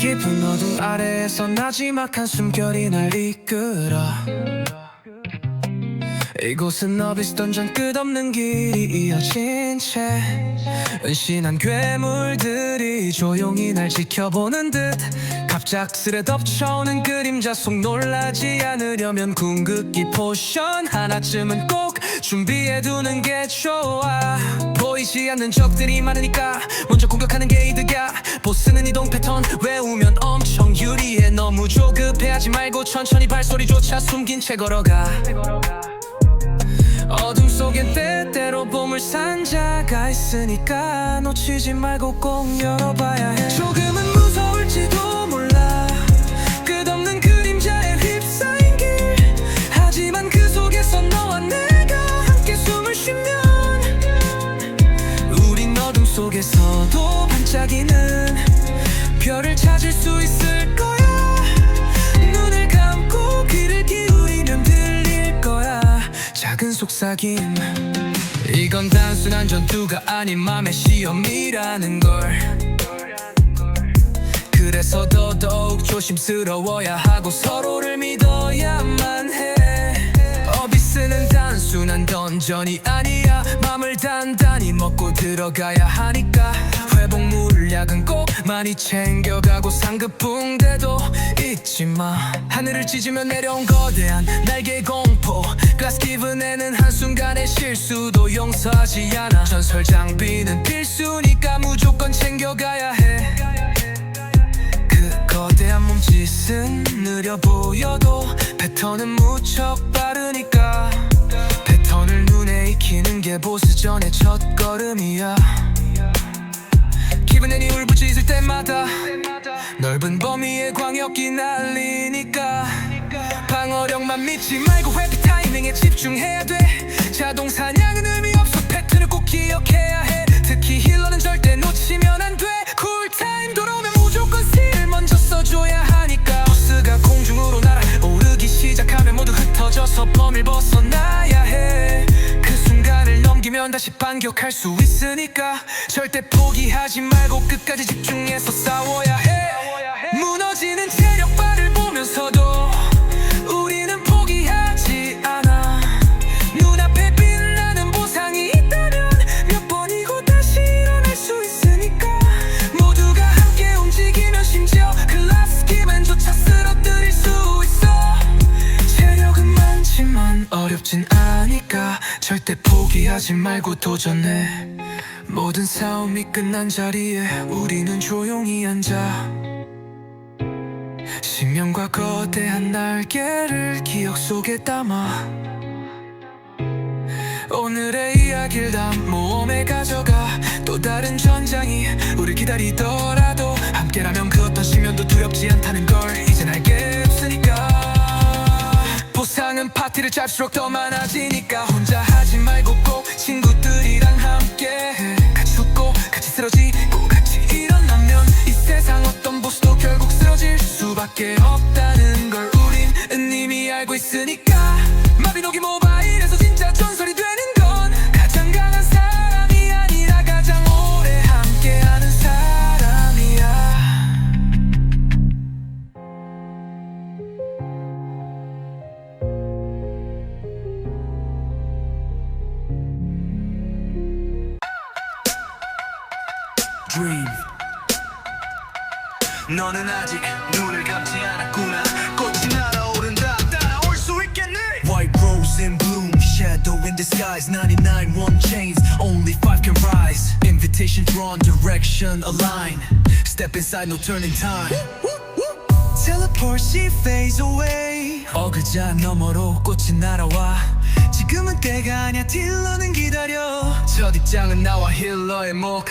깊은 어둠 아래에서 나지막한 숨결이 날 이끌어. 이곳은 어비스 던전 끝없는 길이 이어진 채 은신한 괴물들이 조용히 날 지켜보는 듯 갑작스레 덮쳐오는 그림자 속 놀라지 않으려면 궁극기 포션 하나쯤은 꼭 준비해두는 게 좋아. 보이지 않는 적들이 많으니까 먼저 공격하는 게 이득이야. 보스는 이동 패턴 너무 조급해하지 말고 천천히 발소리조차 숨긴 채 걸어가. 어둠 속엔 때때로 보물상자가 있으니까 놓치지 말고 꼭 열어봐야 해. 조금은 무서울지도 몰라. 끝없는 그림자에 휩싸인 길. 하지만 그 속에서 너와 내가 함께 숨을 쉬면 우린 어둠 속에서도 반짝이는 별을 찾을 수 있을 속삭임. 이건 단순한 전투가 아닌 맘의 시험이라는 걸. 그래서 더더욱 조심스러워야 하고 서로를 믿어야만 해. 어비스는 단순한 던전이 아니야. 맘을 단단히 먹고 들어가야 하니까. 회복 물 약은 꼭 많이 챙겨가고 상급 붕대도 잊지 마 하늘을 찢으며 내려온 거대한 날개 공포. Glass 기분에는 한순간의 실수도 용서하지 않아. 전설 장비는 필수니까 무조건 챙겨가야 해. 그 거대한 몸짓은 느려 보여도 패턴은 무척 빠르니까. 패턴을 눈에 익히는 게 보스전의 첫걸음이야 기분이 울부짖을 때마다 넓은 범위의 광역이 날리니까 방어력만 믿지 말고 회피 타이밍에 집중해야 돼. 자동 사냥은 의미 없어. 패턴을 꼭 기억해야 해. 특히 힐러는 절대 놓치면 안돼 다시 반격할 수 있으니까 절대 포기하지 말고 끝까지 집중해서 싸워야 해. 무너지는 체력바를 보면서도 어렵진 않으니까 절대 포기하지 말고 도전해. 모든 싸움이 끝난 자리에 우리는 조용히 앉아. 신명과 거대한 날개를 기억 속에 담아. 오늘의 이야기를 다 모험에 가져가. 또 다른 전장이 우리 기다리더라도 함께라면 그 어떤 시면도 두렵지 않다는 걸 보상은 파티를 짤수록 더 많아지니까 혼자 하지 말고 꼭 친구들이랑 함께 해. 같이 웃고 같이 쓰러지고 같이 일어나면 이 세상 어떤 보스도 결국 쓰러질 수밖에 없다는 걸 우린 이미 알고 있으니까 disguise 99 one chains, only five can rise Invitation drawn, direction aligned Step inside, no turning time Teleport, she fades away 어그자 너머로 꽃이 날아와 지금은 때가 아니야 딜러는 기다려 첫 입장은 나와 힐러의 목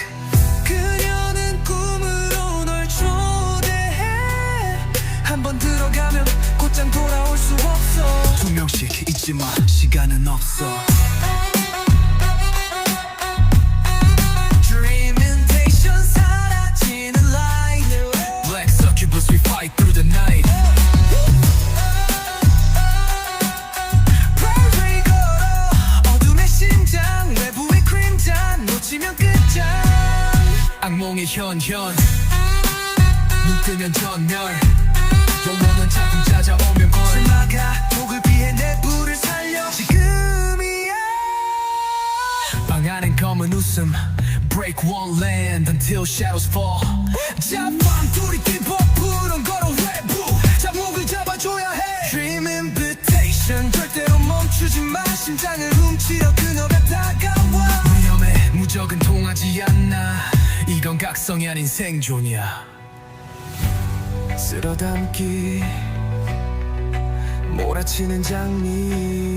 그녀는 꿈으로 널 초대해 한 번 들어가면 곧장 돌아올 수 없어 두 명씩 잊지 마 시간은 없어 until shadows fall. 자밤 둘이 뒤버 푸른 걸어 외부. 자목을 잡아줘야 해. Dream invitation. 절대로 멈추지 마. 심장을 훔치려 그녀가 다가와. 위험해. 무적은 통하지 않나 이건 각성이 아닌 생존이야. 쓸어담기. 몰아치는 장미.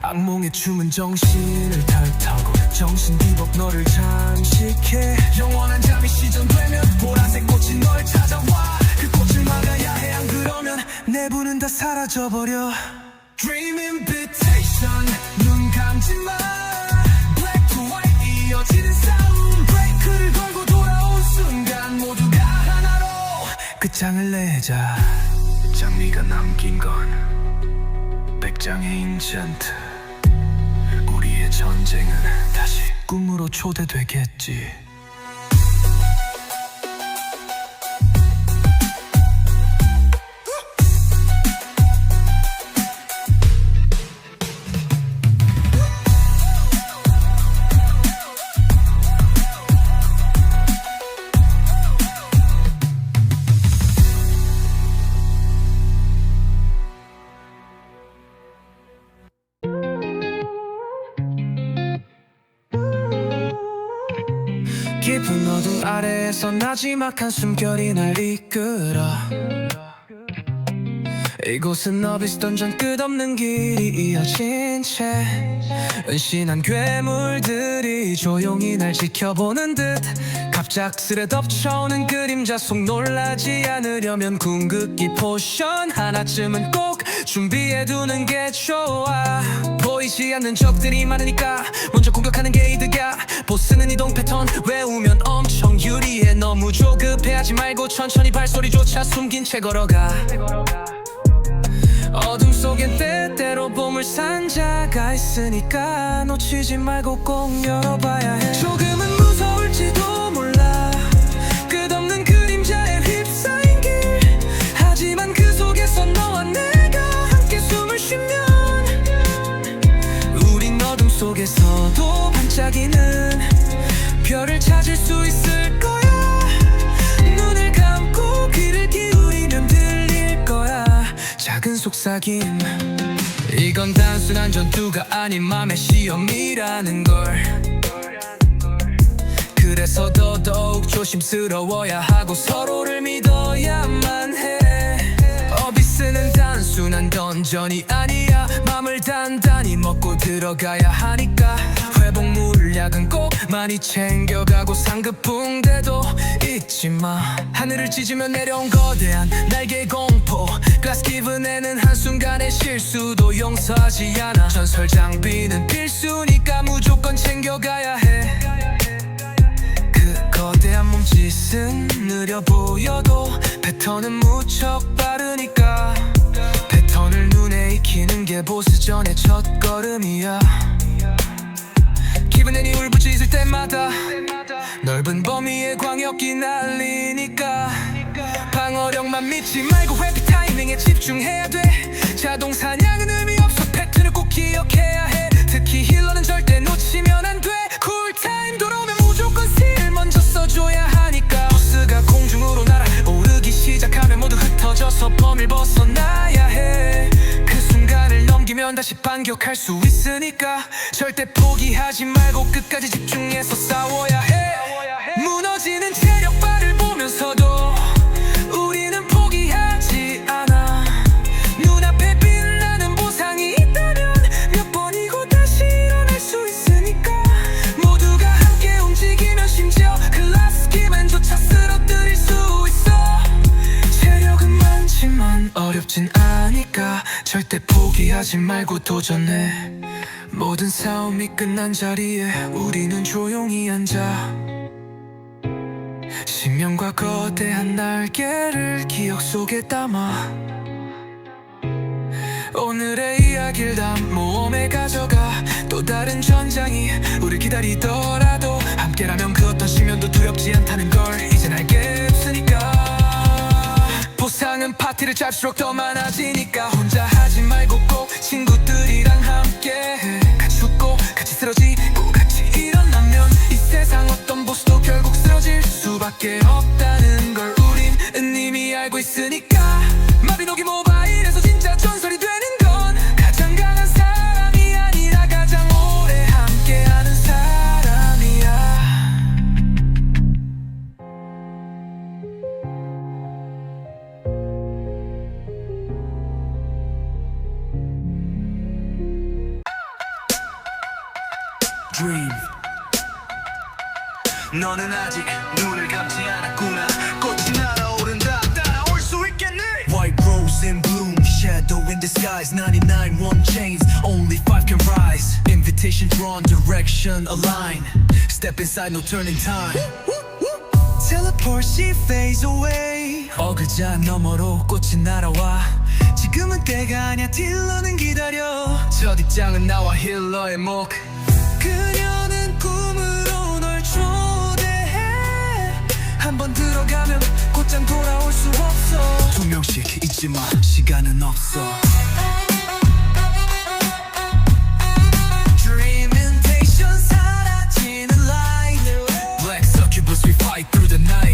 악몽의 춤은 정신을 털타고 정신 뒤복 너를 잠식해. 영원한 잠이 시전되면 보라색 꽃이 널 찾아와. 그 꽃을 막아야 해 안 그러면 내부는 다 사라져버려. Dream invitation 눈 감지 마. Black to white 이어지는 싸움 브레이크를 걸고 돌아온 순간 모두가 하나로 끝장을 내자. 장미가 남긴 건 백장의 인챈트 전쟁은 다시 꿈으로 초대되겠지 아래에서 나지막 한 숨결이 날 이끌어. 이곳은 어비스 던 전 끝없는 길이 이어진 채 은신한 괴물들이 조용히 날 지켜보는 듯 갑작스레 덮쳐오는 그림자 속 놀라지 않으려면 궁극기 포션 하나쯤은 꼭 준비해두는 게 좋아 보이지 않는 적들이 많으니까 먼저 공격하는 게 이득이야. 보스는 이동 패턴 외우면 엄청 유리해. 너무 조급해하지 말고 천천히 발소리조차 숨긴 채 걸어가. 어둠 속엔 때때로 보물상자가 있으니까 놓치지 말고 꼭 열어봐야 해. 조금은 무서울지도 속삭임 이건 단순한 전투가 아닌 맘의 시험이라는 걸. 그래서 더더욱 조심스러워야 하고 서로를 믿어야만 해. 어비스는 단순한 던전이 아니야. 맘을 단단히 들어가야 하니까 회복 물약은 꼭 많이 챙겨가고 상급 붕대도 잊지 마. 하늘을 찢으며 내려온 거대한 날개 공포. Glass 기분에는 한순간의 실수도 용서하지 않아. 전설 장비는 필수니까 무조건 챙겨가야 해. 그 거대한 몸짓은 느려 보여도 패턴은 무척 빠르니까 패턴을 눈에 익히는 게 보스전의 첫걸음이야. 기분이 울부짖을 때마다 넓은 범위의 광역이 날리니까 방어력만 믿지 말고 회피 타이밍에 집중해야 돼. 자동 사냥은 의미 없어 패턴을 꼭 기억해야 해. 특히 힐러는 절대 놓치면 안돼. 쿨타임 돌아오면 무조건 스틸 먼저 써줘야 하니까. 보스가 공중으로 날아오르기 시작하면 모두 흩어져서 벗어나야 해그 넘기면 다시 반격할 수 있으니까 절대 포기하지 말고 끝까지 집중해서 싸워야 해. 무너지는 체력바를 보면서도 포기하지 말고 도전해. 모든 싸움이 끝난 자리에 우리는 조용히 앉아. 신명과 거대한 날개를 기억 속에 담아. 오늘의 이야기를 다 모험에 가져가. 또 다른 전장이 우리 기다리더라도 함께라면 그 어떤 시면도 두렵지 않다는 걸 이젠 알겠으니까. 보상은 파티를 짤수록 더 많아지니까 혼자 하지 말고 꼭 친구들이랑 함께 해 같이 웃고 같이 쓰러지고 같이 일어나면 이 세상 어떤 보스도 결국 쓰러질 수밖에 없다는 걸 우린 이미 알고 있으니까 마비노기 모 Dream 너는 아직 눈을 감지 않았구나 꽃이 날아오른다 따라올 수 있겠니 White rose in bloom Shadow in disguise 99 one chains Only five can rise Invitation drawn Direction aligned Step inside no turning time Teleport she fades away 어그자 너머로 꽃이 날아와 지금은 때가 아니야 딜러는 기다려 첫 입장은 나와 힐러의 목 그녀는 꿈으로 널 초대해 한 번 들어가면 곧장 돌아올 수 없어 두 명씩 잊지 마 시간은 없어 Dreamintation 사라지는 light Black succubus we fight through the night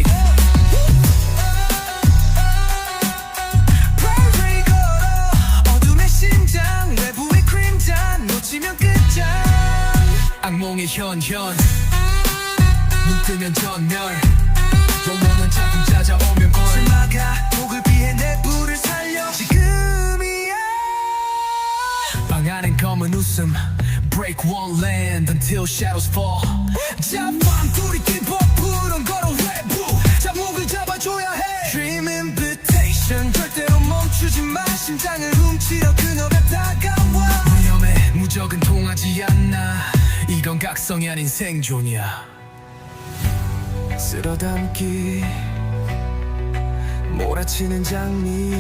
악몽의 현현. 눈 뜨면 전멸. 영원한 작품 찾아오면 벌. 막아 독을 피해 내 불을 살려. 지금이야. 방 안엔 검은 웃음. Break one land until shadows fall. 자밤 둘이 뒷법 부른 걸어 외부. 자목을 잡아줘야 해. Dream invitation 절대로 멈추지 마. 심장을 훔치려 그녀가 다가와. 위험해. 무적은 통하지 않나 이건 각성이 아닌 생존이야. 쓸어담기 몰아치는 장미.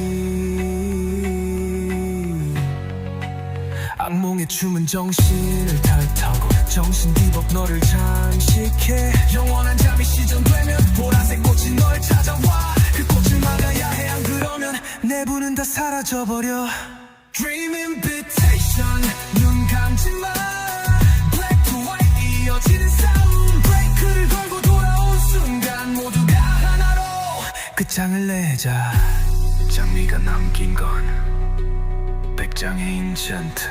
악몽의 춤은 정신을 탈타고 정신 뒤법 너를 잠식해. 영원한 잠이 시전되면 보라색 꽃이 널 찾아와. 그 꽃을 막아야 해. 안 그러면 내부는 다 사라져버려. Dream invitation 눈 감지 마 싸움 브레이크를 걸고 돌아온 순간 모두가 하나로 끝장을 내자. 장미가 남긴 건 백장의 인챈트.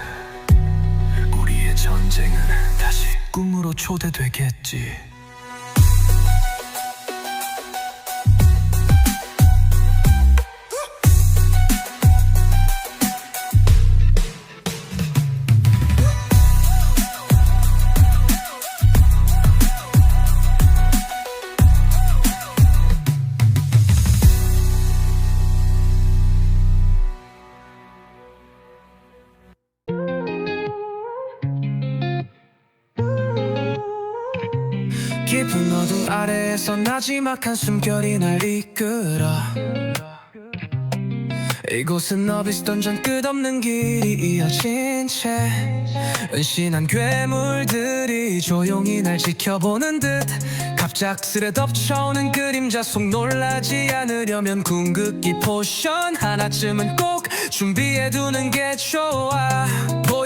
우리의 전쟁은 다시 꿈으로 초대되겠지 깊은 어둠 아래에서 나지막한 숨결이 날 이끌어. 이곳은 어비스 던전 끝없는 길이 이어진 채 은신한 괴물들이 조용히 날 지켜보는 듯 갑작스레 덮쳐오는 그림자 속 놀라지 않으려면 궁극기 포션 하나쯤은 꼭 준비해두는 게 좋아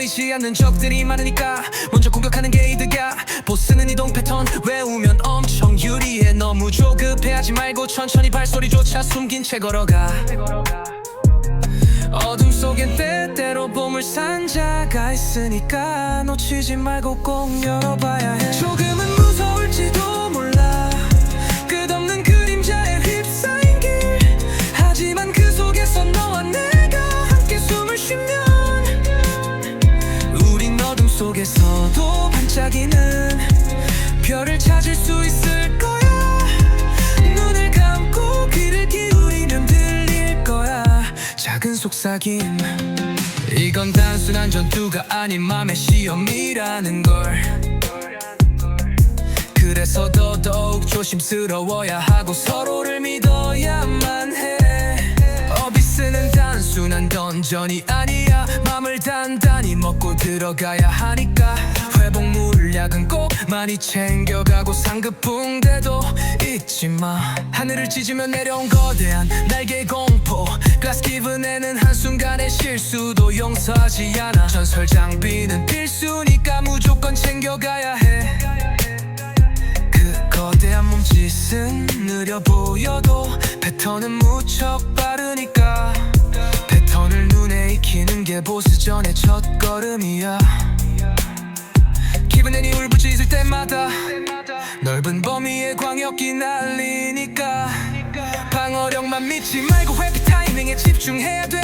보이지 않는 적들이 많으니까 먼저 공격하는 게 이득이야. 보스는 이동 패턴 외우면 엄청 유리해. 너무 조급해하지 말고 천천히 발소리조차 숨긴 채 걸어가. 어둠 속엔 때때로 보물상자가 있으니까 놓치지 말고 꼭 열어봐야 해. 조금은 무서울지도 반짝이는 별을 찾을 수 있을 거야. 눈을 감고 귀를 기울이면 들릴 거야. 작은 속삭임. 이건 단순한 전투가 아닌 맘의 시험이라는 걸. 그래서 더더욱 조심스러워야 하고 서로를 믿어야만 해. 어비스는 단순한 던전이 아니야. 맘을 단단히 먹고 들어가야 하니까. 회복 물약 약은 꼭 많이 챙겨가고 상급 붕대도 잊지 마. 하늘을 찢으며 내려온 거대한 날개의 공포. Glass 기분에는 한순간의 실수도 용서하지 않아. 전설 장비는 필수니까 무조건 챙겨가야 해. 그 거대한 몸짓은 느려 보여도 패턴은 무척 빠르니까 익히는 게 보스전의 첫 걸음이야. 기분 내니 울부짖을 때마다 넓은 범위의 광역이 날리니까 방어력만 믿지 말고 회피 타이밍에 집중해야 돼.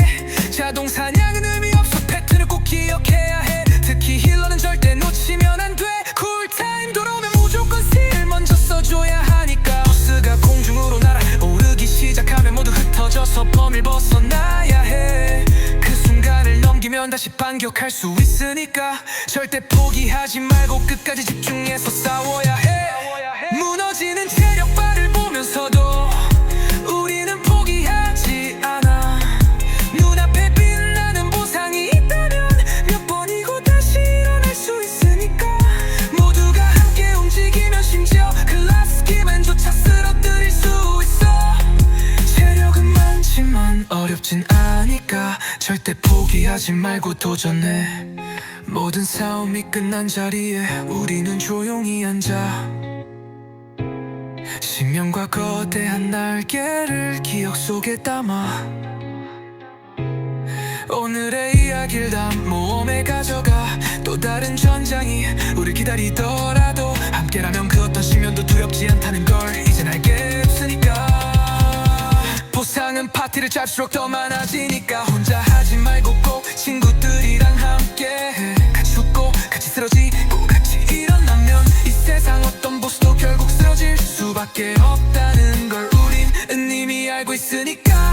자동 사냥은 의미 없어 패턴을 꼭 기억해야 해. 특히 힐러는 절대 놓치면 안돼. 쿨타임 돌아오면 무조건 스틸 먼저 써줘야 하니까. 보스가 공중으로 날아오르기 시작하면 모두 흩어져서 벗어나야 해그 넘기면 다시 반격할 수 있으니까 절대 포기하지 말고 끝까지 집중해서 싸워야 해. 무너지는 체력바를 포기하지 말고 도전해. 모든 싸움이 끝난 자리에 우리는 조용히 앉아. 신명과 거대한 날개를 기억 속에 담아. 오늘의 이야기를 다 모험에 가져가. 또 다른 전장이 우리 기다리더라도 함께라면 그 어떤 시면도 두렵지 않다는 걸 이젠 알겠으니까 보상은 파티를 짤수록 더 많아지니까 혼자 하지 말고 꼭 친구들이랑 함께 해. 같이 웃고 같이 쓰러지고 같이 일어나면 이 세상 어떤 보스도 결국 쓰러질 수밖에 없다는 걸 우린 이미 알고 있으니까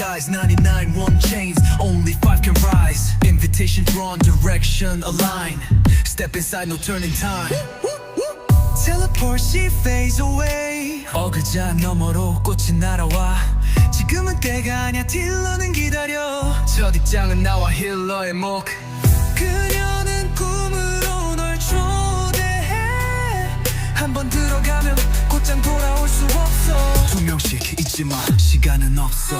Disguise 99 one chains Only five can rise Invitation drawn Direction aligned Step inside no turning time Teleport she fades away 어그자 너머로 꽃이 날아와 지금은 때가 아냐 딜러는 기다려 첫 입장은 나와 힐러의 목 그녀는 꿈으로 널 초대해 한번 들어가면 곧장 돌아올 수 없어 두 명씩 잊지 마 시간은 없어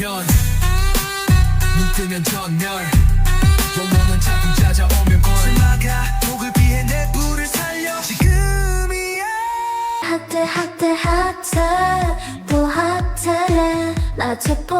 악몽의 현현 눈 뜨면 전멸. 영원한 작품 찾아오면 걸 막아 독을 피해 내 불을 살려. 지금이야. 핫해 핫해 핫해 또 핫해 나 체포